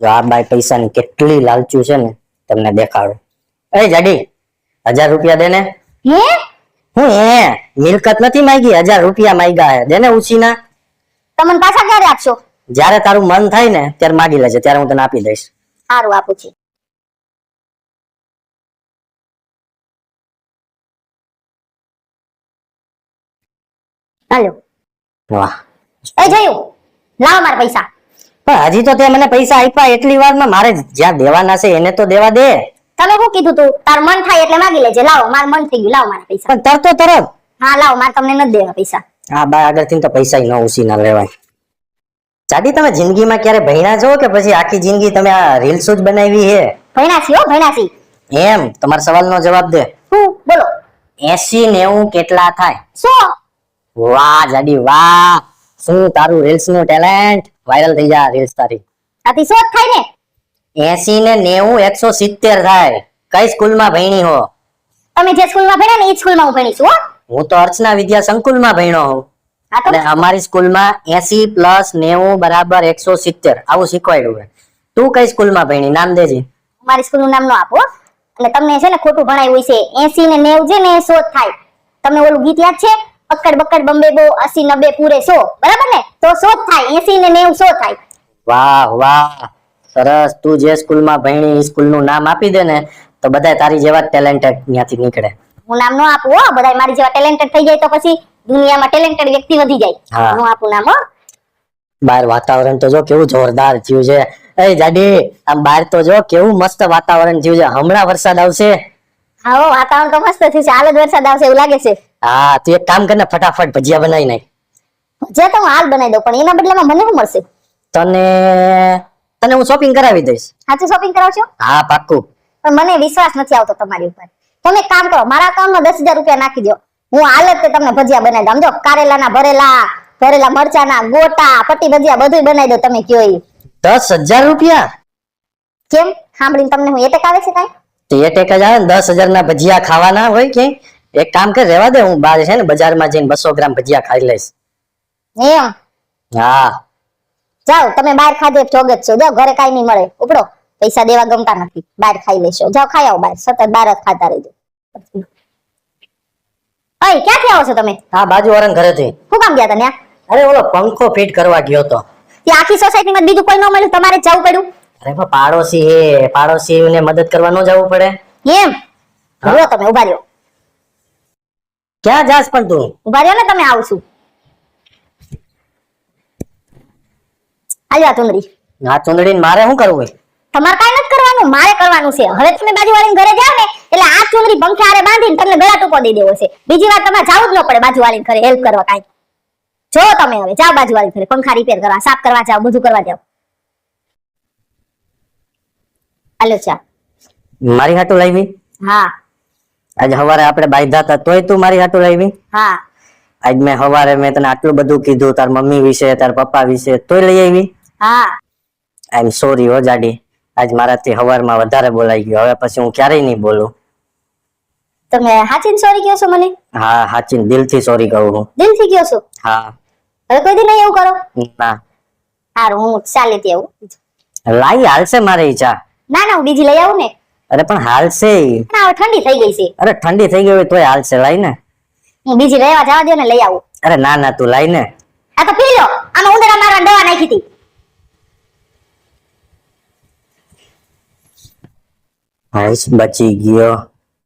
જો આ બાય પૈસાની કેટલી લાલચુ છે ને તમને દેખાડું. એ જાડી હજાર રૂપિયા દે ને. હે? હું હે મિલકત નથી માંગી હજાર રૂપિયા માંગ્યા હે. દે ને ઉછીના. તમને પાછા ક્યારે આપશો? જ્યારે તારું મન થાય ને ત્યારે માગી લેજે ત્યારે હું તને આપી દઈશ. સારું આપું છું. હાલો. વાહ. એ જોયું લાવો મારા પૈસા. પણ હજી તો તે મને પૈસા આપ્યા એટલી વારમાં મારે જ્યાં દેવાના છે એને તો દેવા દે. તને શું કીધું તું? તાર મન થાય એટલે માગી લેજે. લાવો માર મન થઈ ગયું. લાવો મારા પૈસા. પણ તરતો તરત. હા લાવો મારે તમને નથી દેવા પૈસા. આ બા આગળથી તો પૈસા ન ઉસી ના લેવાય. ચાડી તમે જિંદગીમાં ક્યારે ભણ્યા છો કે પછી આખી જિંદગી તમે આ રીલ્સ જ બનાવી હે ભૈણાસી હો ભૈણાસી એમ તમારા સવાલનો જવાબ દે. હું? બોલો. એસી નેવું કેટલા થાય? શું વાહ જાડી વાહ. શું તારું રીલ્સનું ટેલેન્ટ વાયરલ થઈ જા રીલ્સ તારી. આથી શોધ થાય ને. 80 ને નેવું એકસો સિત્તેર થાય. કઈ સ્કૂલમાં ભણી હો? તમે જે સ્કૂલમાં ભણ્યા ને એ સ્કૂલમાં હું ભણી છું હો. હું તો અર્ચના વિદ્યા સંકુલમાં ભણ્યો હું. એટલે અમારી સ્કૂલમાં એસી પ્લસ નેવું બરાબર એકસો સિત્તેર. આવું શીખવાડ્યું છે તું કઈ સ્કૂલમાં ભણી? નામ દેજે. મારી સ્કૂલનું નામ નો આપો. અને તમને છે ને ખોટું ભણાયું છે એસી ને નેવું છે ને સો થાય. તમને ઓલું ગીત યાદ છે? અક્કડ બક્કડ બમ્બે બો અસી નબ્બે પૂરે 100 બરાબર ને? તો 100 થાય. 80 ને 90 100 થાય. વાહ વાહ. સરસ. તું જે સ્કૂલમાં ભણી એ સ્કૂલનું નામ આપી દે ને તો બધા તારી જેવા ટેલેન્ટેડ ત્યાંથી નીકળે. હું નામ નો આપું હો. બધા મારી જેવા ટેલેન્ટેડ થઈ જાય તો પછી દુનિયામાં ટેલેન્ટેડ વ્યક્તિ વધી જાય. હું. આપું નામ હો. બહાર વાતાવરણ તો જો કેવું જોરદાર થયું છે. એ જાડી આમ બહાર તો જો કેવું મસ્ત વાતાવરણ થયું છે. હમણાં વરસાદ આવશે. હા. વાતાવરણ તો મસ્ત થયું છે. હાલ જ વરસાદ આવશે એવું લાગે છે. હા તું એક કામ કર ને ફટાફટ ભજીયા બનાવી નાખ. ભજીયા તો હું હાલ બનાવી દઉં પણ એના બદલામાં મને શું મળશે? તને તને હું શોપિંગ કરાવી દઈશ. સાચું શોપિંગ કરાવશો? હા પાક્કું. પણ મને વિશ્વાસ નથી આવતો તમારી ઉપર. તમે કામ કરો મારા અકાઉન્ટમાં દસ હજાર રૂપિયા નાખી દો હું હાલ જ તમને ભજીયા બનાવી દઉં. સમજો કારેલાના ભરેલા ભરેલા મરચાના ગોટા પટી ભજીયા બધું બનાવી દો તમે કયો દસ હજાર રૂપિયા? કેમ? સાંભળીને તમને હું એટેક આવે છે કાંઈ? એટેક જ આવે ને દસ હજાર ના ભજીયા ખાવાના હોય કે એક કામ કર રેવા દે હું બહાર છે ને બજારમાં જઈને બસો ગ્રામ ભજીયા ખાઈ લઈશ. એમ? હા. જાઓ તમે બહાર ખાધે જોગ જ છો. જો ઘરે કાઈ નહીં મળે. ઉપડો. પૈસા દેવા ગમતા નથી. બહાર ખાઈ લેશો. જાઓ ખાઈ આવો બહાર સતત બહાર જ ખાતા રહેજો. અય ક્યાંથી આવો છો તમે? હા બાજુ વાળા ઘરેથી. શું કામ ગયા તમે અરે ઓલો પંખો ફિટ કરવા ગયો તો ત્યાં આખી સોસાયટીમાં બીજું કોઈ ન મળ્યું? તમારે જવું પડ્યું? અરે પણ પાડોશી હે. પાડોશી ને મદદ કરવા ન જવું પડે. એમ? જો તમે ઊભા રહ્યો. ક્યાં જાસ પણ તું. ઊભા રહ્યો ને તમે આવશું છું. આ ચુંદડી. આ ચુંદડી મારે શું કરવું હોય? તમારે કાંઈ નથી કરવાનું મારે કરવાનું છે. હવે તમે બાજુવાળીને ઘરે જાવ ને એટલે આ ચુંદડી પંખે આરે બાંધીને તમને ગળા ટૂંકો દઈ દેવો છે. બીજી વાર તમારે જાવું જ ન પડે બાજુવાળીને ઘરે હેલ્પ કરવા કાઈ. જો તમે હવે જાઓ બાજુવાળી ઘરે પંખા રિપેર કરવા સાફ કરવા જાઓ બધું કરવા જાઓ. હાલો ચા. મારી હાટુ લાવી? હા. આજે સવારે આપણે બાંધ્યા હતા તોય તું મારી હાટું લાવી હા. આજ મેં સવારે મેં તને આટલું બધું કીધું તાર મમ્મી વિશે તાર પપ્પા વિશે તોય લઈ આવી હા. આઈ એમ સોરી હો જાડી આજ મારાથી સવારમાં વધારે બોલાઈ ગયો હવે પછી હું ક્યારેય નહીં બોલું. તમે હાચીન સોરી કહો છો મને? હા હાચીન દિલથી સોરી કહું હું. દિલથી કહો છો? હા. હવે કોઈ દી નહીં એવું કરો? ના. હારું હું ચાલેથી તેવું લાઈ હાલશે મારે ઈ ચા. ના ના હું બીજી લઈ આવું ને. અરે પણ હાલશે ના ઠંડી થઈ ગઈ છે. અરે ઠંડી થઈ ગઈ હોય તોય હાલશે લાઈ ને. હું બીજી લેવા જવા દે ને લઈ આવું. અરે ના ના તું લાઈ ને. આ તો પી લો આમાં ઉંદરા મારા દવા નાખી હતી. હાઈસ બચી ગયો.